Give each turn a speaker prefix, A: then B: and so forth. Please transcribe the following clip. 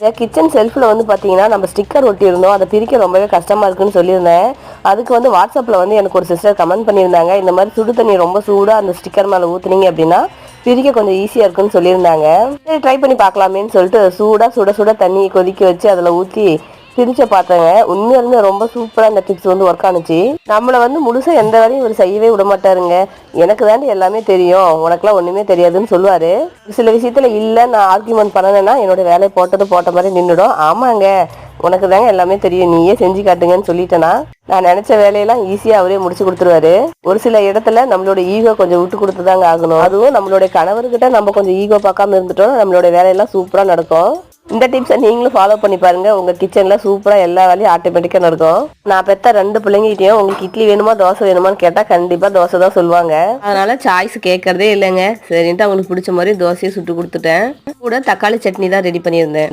A: Kitchen செல்ஃபில் வந்து பார்த்தீங்கன்னா நம்ம ஸ்டிக்கர் ஒட்டியிருந்தோம். அதை பிரிக்க ரொம்பவே கஷ்டமாக இருக்குன்னு சொல்லியிருந்தேன். அதுக்கு வந்து வாட்ஸ்அப்பில் வந்து எனக்கு ஒரு சிஸ்டர் கமெண்ட் பண்ணியிருந்தாங்க. இந்த மாதிரி சுடு தண்ணி ரொம்ப சூடாக அந்த ஸ்டிக்கர் மேலே ஊற்றுனீங்க அப்படின்னா பிரிக்க கொஞ்சம் ஈஸியாக இருக்குன்னு சொல்லியிருந்தாங்க. சரி ட்ரை பண்ணி பார்க்கலாமேன்னு சொல்லிட்டு சூடாக சுட சுட தண்ணி கொதிக்க வச்சு அதில் ஊற்றி பிரிச்ச பார்த்தேங்க. உண்மையிலுமே ரொம்ப சூப்பராக அந்த டிப்ஸ் வந்து ஒர்க் ஆனிச்சு. நம்மளை வந்து முழுசாக எந்த வேலையும் இவர் செய்யவே விட மாட்டாருங்க. எனக்கு தாண்டி எல்லாமே தெரியும். உனக்குலாம் ஒன்றுமே தெரியாதுன்னு சொல்லுவார். சில விஷயத்தில் இல்லை நான் ஆர்குமெண்ட் பண்ணலைன்னா என்னோட வேலையை போட்டது போட்ட மாதிரி நின்றுடும் ஆமாங்க. உனக்கு தாங்க எல்லாமே தெரியும். நீயே செஞ்சு காட்டுங்கன்னு சொல்லிட்டேனா? நான் நினைச்ச வேலையெல்லாம் ஈஸியாக அவரே முடிச்சு கொடுத்துருவாரு. ஒரு சில இடத்துல நம்மளோட ஈகோ கொஞ்சம் விட்டு கொடுத்து தாங்க ஆகணும். அதுவும் நம்மளுடைய கணவர்கிட்ட நம்ம கொஞ்சம் ஈகோ பார்க்காம இருந்துட்டோம் நம்மளோட வேலையெல்லாம் சூப்பராக நடக்கும். இந்த டிப்ஸை நீங்களும் ஃபாலோ பண்ணி பாருங்க. உங்க கிச்சன்ல சூப்பரா எல்லா வேலையும் ஆட்டோமேட்டிக்கா நடக்கும். நான் பெத்த ரெண்டு பிள்ளைங்கிட்டையும் உங்களுக்கு இட்லி வேணுமா தோசை வேணுமான்னு கேட்டா கண்டிப்பா தோசை தான் சொல்லுவாங்க. அதனால சாய்ஸ் கேட்கறதே இல்லைங்க. சரின்ட்டு அவங்களுக்கு பிடிச்ச மாதிரி தோசையை சுட்டு கொடுத்துட்டேன். கூட தக்காளி சட்னி தான் ரெடி பண்ணியிருந்தேன்.